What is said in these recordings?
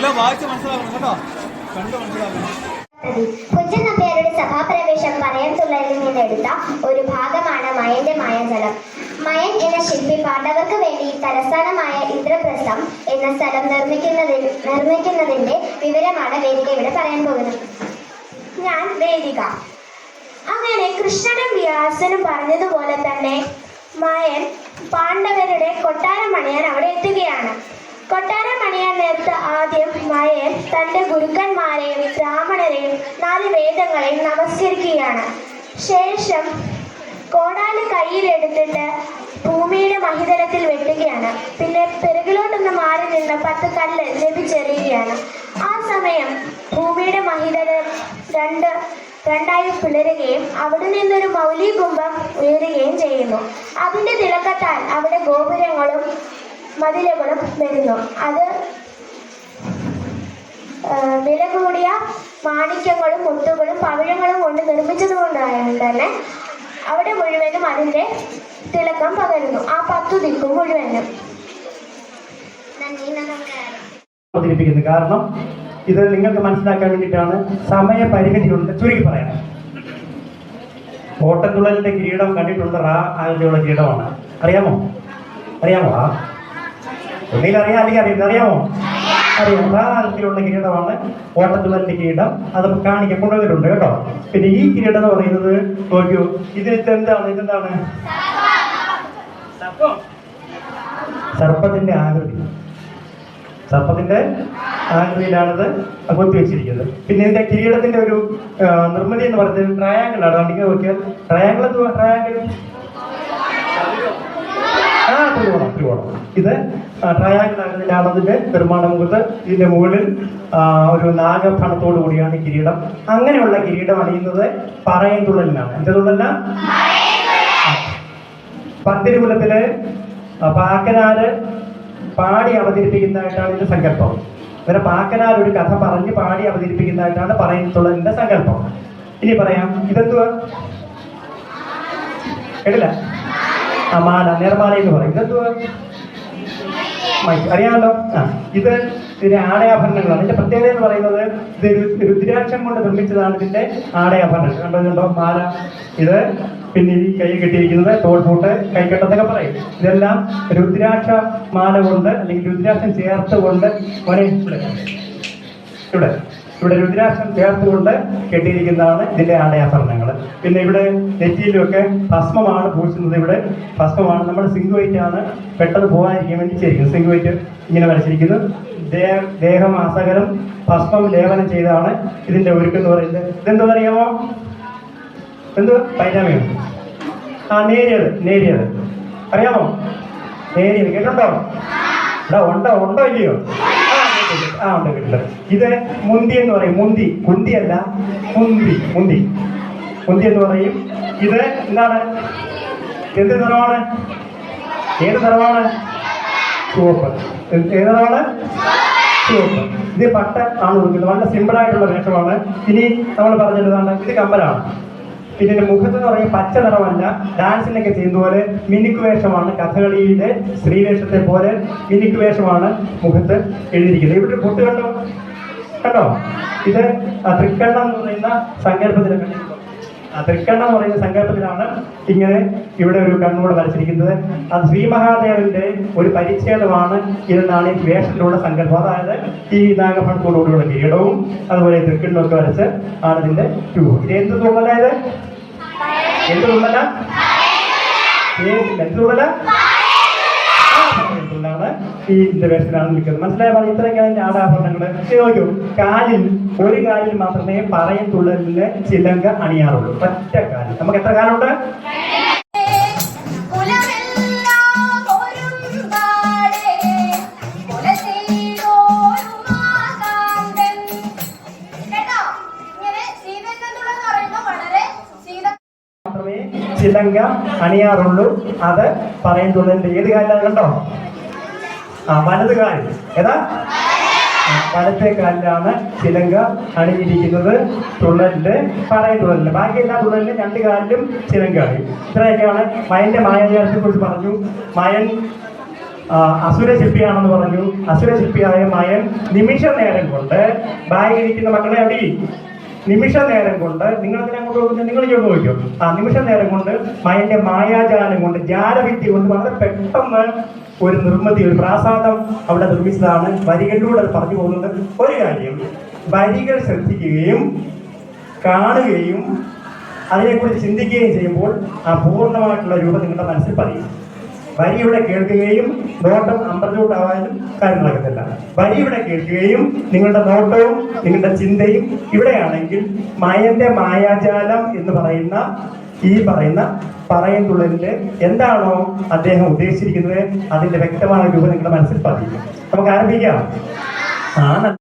എല്ലാം വായിച്ച് മനസ്സിലാക്കണം കേട്ടോ. കണ്ട് മനസ്സിലാക്കണം. കുഞ്ചൻ നമ്പ്യാരുടെ സഭാപ്രവേശം പറയത്തുള്ളതിൽ നിന്നെടുത്ത ഒരു ഭാഗമാണ് മയന്റെ മായാജലം. മയൻ എന്ന ശില്പി പാണ്ഡവർക്ക് വേണ്ടി തലസ്ഥാനമായ ഇന്ദ്രപ്രസ്ഥം എന്ന സ്ഥലം നിർമ്മിക്കുന്നതിൽ നിർമ്മിക്കുന്നതിന്റെ വിവരമാണ് വേദിക ഇവിടെ പറയാൻ പോകുന്നത്. ഞാൻ വേദിക. അങ്ങനെ കൃഷ്ണനും വ്യാസനും പറഞ്ഞതുപോലെ തന്നെ മയൻ പാണ്ഡവരുടെ കൊട്ടാരം പണിയാൻ അവിടെ എത്തുകയാണ്. കൊട്ടാരം നേരത്ത് ആദ്യം മായൻ തന്റെ ഗുരുക്കന്മാരെയും ബ്രാഹ്മണരെയും നാല് വേദങ്ങളെയും നമസ്കരിക്കുകയാണ്. ശേഷം കോടാൽ കയ്യിലെടുത്തിട്ട് ഭൂമിയുടെ മഹിതലത്തിൽ വെട്ടുകയാണ്. പിന്നെ പിറകിലോട്ടൊന്ന് മാറി നിന്ന് പത്ത് കല്ല് ലഭിച്ചെറിയുകയാണ്. ആ സമയം ഭൂമിയുടെ മഹിതലം രണ്ട് രണ്ടായി പിളരുകയും അവിടെ നിന്നൊരു മൗലികുംഭം ഉയരുകയും ചെയ്യുന്നു. അതിന്റെ തിളക്കത്താൽ അവിടെ ഗോപുരങ്ങളും മതിലുകളും വരുന്നു. അത് വില കൂടിയ മാണിക്യങ്ങളും മുത്തുകളും പവിഴങ്ങളും കൊണ്ട് നിർമ്മിച്ചത് കൊണ്ടാണ് തന്നെ അവിടെ മുഴുവനും അതിന്റെ തിളക്കം പകരുന്നു. ആ പത്തു ദിക്കും മുഴുവനും. കാരണം ഇത് നിങ്ങൾക്ക് മനസ്സിലാക്കാൻ വേണ്ടിയിട്ടാണ്. സമയപരിമിതിയുണ്ട് ചുരുക്കി പറയാം. ഓട്ടത്തുള്ളലിന്റെ കിരീടം കണ്ടിട്ടുള്ള റാ ആകൃതിയുള്ള കിരീടമാണ്. അറിയാമോ? അറിയാമോ? ആ? ഒന്നിൽ അറിയാം അല്ലെങ്കിൽ അറിയാം അറിയാമോ? അറിയാം. കിരീടമാണ് ഓട്ടത്തുള്ളലിന്റെ കിരീടം. അത് കൊണ്ടുവരുന്നുണ്ട് കേട്ടോ. പിന്നെ ഈ കിരീടം എന്ന് പറയുന്നത് നോക്കൂ ഇതിനകത്ത് എന്താണ് ഇതെന്താണ്? സർപ്പം. സർപ്പത്തിന്റെ ആകൃതി. സർപ്പത്തിന്റെ ആകൃതിയിലാണിത് കൊത്തി വെച്ചിരിക്കുന്നത്. പിന്നെ ഇതിന്റെ കിരീടത്തിന്റെ ഒരു നിർമ്മിതി എന്ന് പറയുന്നത് ട്രയാങ്കിൾ ആണ് കണ്ടിക്ക് നോക്കിയാൽ ട്രയാങ്കിൾ ട്രയാങ്കിൾ. ആ ത്രികോണം ത്രികോണം ഇത് ട്രയാങ്കിൾ ആകൃതിയിലാണ് അതിന്റെ നിർമ്മാണം ഇതിന്റെ മുകളിൽ ഒരു നാഗഫണത്തോടു കൂടിയാണ് കിരീടം. അങ്ങനെയുള്ള കിരീടം അണിയുന്നത് പറയം തുള്ളലിനാണ് എന്റെ തുള്ളല പന്തിരുകുലത്തിൽ പാക്കനാര് പാടി അവതരിപ്പിക്കുന്നതായിട്ടാണ് ഇതിന്റെ സങ്കല്പം. അങ്ങനെ പാക്കനാർ ഒരു കഥ പറഞ്ഞ് പാടി അവതരിപ്പിക്കുന്നതായിട്ടാണ് പറയുന്നുള്ളതിന്റെ സങ്കല്പം. ഇനി പറയാം ഇതെന്തുവാ? കേട്ടില്ല? ആ മാല നേർമാല എന്ന് പറയും. ഇതെന്തുവാ? മൈക്ക്. അറിയാമല്ലോ? ആ ഇത് ഇതിന്റെ ആടയാഭരണങ്ങളാണ്. ഇതിന്റെ പ്രത്യേകത എന്ന് പറയുന്നത് ഇത് രുദ്രാക്ഷം കൊണ്ട് നിർമ്മിച്ചതാണ് ഇതിന്റെ ആടയാഭരണങ്ങൾ. കണ്ടോ മാല. ഇത് പിന്നെ ഈ കൈ കെട്ടിയിരിക്കുന്നത് തോൾപൂട്ട് കൈകെട്ടെന്നൊക്കെ പറയും. ഇതെല്ലാം രുദ്രാക്ഷ മാല കൊണ്ട് അല്ലെങ്കിൽ രുദ്രാക്ഷം ചേർത്ത് കൊണ്ട് ഇവിടെ ഇവിടെ. ഇവിടെ രുദ്രാക്ഷം ചേർത്തുകൊണ്ട് കെട്ടിയിരിക്കുന്നതാണ് ഇതിന്റെ ആടയാഭരണങ്ങൾ പിന്നെ ഇവിടെ നെറ്റിയിലുമൊക്കെ ഭസ്മമാണ് പൂശുന്നത് ഇവിടെ. ഭസ്മമാണ് നമ്മുടെ സിങ്ക് വൈറ്റ് ആണ് പെട്ടെന്ന് പോകാതിരിക്കാൻ വേണ്ടി ചെയ്തിരിക്കുന്നത്. സിങ്ക് വൈറ്റ് ഇങ്ങനെ വരച്ചിരിക്കുന്നു. ദേഹം ദേഹമാസകലം ഭസ്മം ലേപനം ചെയ്താണ് ഇതിന്റെ ഒരുക്കം എന്ന് പറയുന്നത്. ഇതെന്താ അറിയാമോ എന്ത്? പൈനാമിയോ ആ നേരിയത് നേരിയത്. അറിയാമോ? നേരിയത്. കേട്ടുണ്ടോ എടാ ഉണ്ടോ? ഉണ്ടോ ഇല്ലയോ? ആ, ഉണ്ട് കേട്ടില്ല. ഇത് മുന്തി എന്ന് പറയും. മുന്തി. കുന്തി അല്ല. മുന്തി. മുന്തി. മുന്തി എന്ന് പറയും. ഇത് എന്താണ്? എന്ത് നിറമാണ്? ഏത് നിറമാണ്? ചുവപ്പ്. ഏത് നിറമാണ്? ചുവപ്പ്. ഇത് പട്ട ആണ് കൊടുക്കുന്നത്. വളരെ സിമ്പിൾ ആയിട്ടുള്ള വേഷമാണ്. ഇനി നമ്മൾ പറഞ്ഞിരുന്നതാണ് ഇത് കമ്മലാണ് ഇതിന്റെ മുഖത്ത് എന്ന് പറയുന്നത് പച്ച നിറമല്ല. ഡാൻസിനൊക്കെ ചെയ്യുന്ന പോലെ മിനുക്ക് വേഷമാണ് കഥകളിയിലെ സ്ത്രീവേഷത്തെ പോലെ മിനുക്ക് വേഷമാണ് മുഖത്ത് എഴുതിയിരിക്കുന്നത്. ഇവിടെ പൊട്ട് കണ്ടോ? കണ്ടോ? ഇത് തൃക്കണ്ണം എന്ന് പറയുന്ന സങ്കല്പത്തിലൊക്കെ ആ തൃക്കണ്ണം എന്ന് പറയുന്ന സങ്കല്പത്തിലാണ് ഇങ്ങനെ ഇവിടെ ഒരു കണ്ണൂടെ വരച്ചിരിക്കുന്നത്. അത് ശ്രീ മഹാദേവന്റെ ഒരു പരിച്ഛേദമാണ് ഇതെന്നാണ് ഈ വേഷത്തിലുള്ള സങ്കല്പം അതായത് ഈ നാഗഫണത്തോടുകൂടിയുള്ള കിരീടവും അതുപോലെ തൃക്കണ്ണൊക്കെ വരച്ച് ആണ് ഇതിന്റെ രൂപം. ഇത് എന്ത് തുള്ളലായത് എന്ത് തുള്ളല എന്ത് ാണ് ഈ ഇതിന്റെ വേഷത്തിലാണ് നിൽക്കുന്നത്. മനസ്സിലായ? പറഞ്ഞു ഇത്രയൊക്കെയാണ് ഇതിന്റെ ആടാഭരണങ്ങൾ നോക്കൂ കാലിൽ ഒരു കാലിൽ മാത്രമേ പറയത്തുള്ളതിന് ചിലങ്ക അണിയാറുള്ളൂ. ഒറ്റ കാലിൽ. നമുക്ക് എത്ര കാലുണ്ട്? ചിലങ്ക അണിയാറുള്ളൂ. അത് പറയുന്നുള്ളതിന്റെ ഏത് കാലിലാണ് കണ്ടോ? ആ വലത് കാലിൽ ഏതാ? വലത്തെ കാലിലാണ് ചിലങ്ക അണിഞ്ഞിരിക്കുന്നത്. തുള്ളലിൽ പറയ തുള്ളലിൽ. ബാക്കി എല്ലാ തുള്ളലിലും രണ്ട് കാലിലും ചിലങ്ക അണി ഇത്രയൊക്കെയാണ് മയന്റെ മായാജാലത്തെ കുറിച്ച് പറഞ്ഞു. മയൻ അസുര ശില്പിയാണെന്ന് പറഞ്ഞു. അസുര ശില്പിയായ മയൻ നിമിഷ നേരം കൊണ്ട് ബാഗിരിക്കുന്ന മക്കളെ അടി നിമിഷ നേരം കൊണ്ട് നിങ്ങൾ അതിനെ അങ്ങോട്ട് നോക്കുന്നത്? നിങ്ങൾ ഇങ്ങോട്ട് ആ നിമിഷ നേരം കൊണ്ട് മയന്റെ മായാജാലം കൊണ്ട് ജാലവിദ്യ കൊണ്ട് വളരെ പെട്ടെന്ന് ഒരു നിർമ്മിതി ഒരു പ്രാസാദം അവിടെ നിർമ്മിച്ചതാണ്. വരികളിലൂടെ പറഞ്ഞു പോകുന്നത് ഒരു കാര്യം വരികൾ ശ്രദ്ധിക്കുകയും കാണുകയും അതിനെക്കുറിച്ച് ചിന്തിക്കുകയും ചെയ്യുമ്പോൾ ആ പൂർണമായിട്ടുള്ള രൂപം നിങ്ങളുടെ മനസ്സിൽ പതിയും. വരിയുടെ കേൾക്കുകയും നോട്ടം അമ്പലത്തോട്ടാവാനും കാര്യം വരിയുടെ കേൾക്കുകയും നിങ്ങളുടെ നോട്ടവും നിങ്ങളുടെ ചിന്തയും ഇവിടെയാണെങ്കിൽ മയന്റെ മായാജാലം എന്ന് പറയുന്ന ഈ പറയുന്ന പറയുന്നുള്ളതിന്റെ എന്താണോ അദ്ദേഹം ഉദ്ദേശിച്ചിരിക്കുന്നത്? അതിന്റെ വ്യക്തമായ രൂപം നിങ്ങളുടെ മനസ്സിൽ പതിക്കും. നമുക്ക് ആരംഭിക്കാം. ആ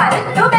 கருத்து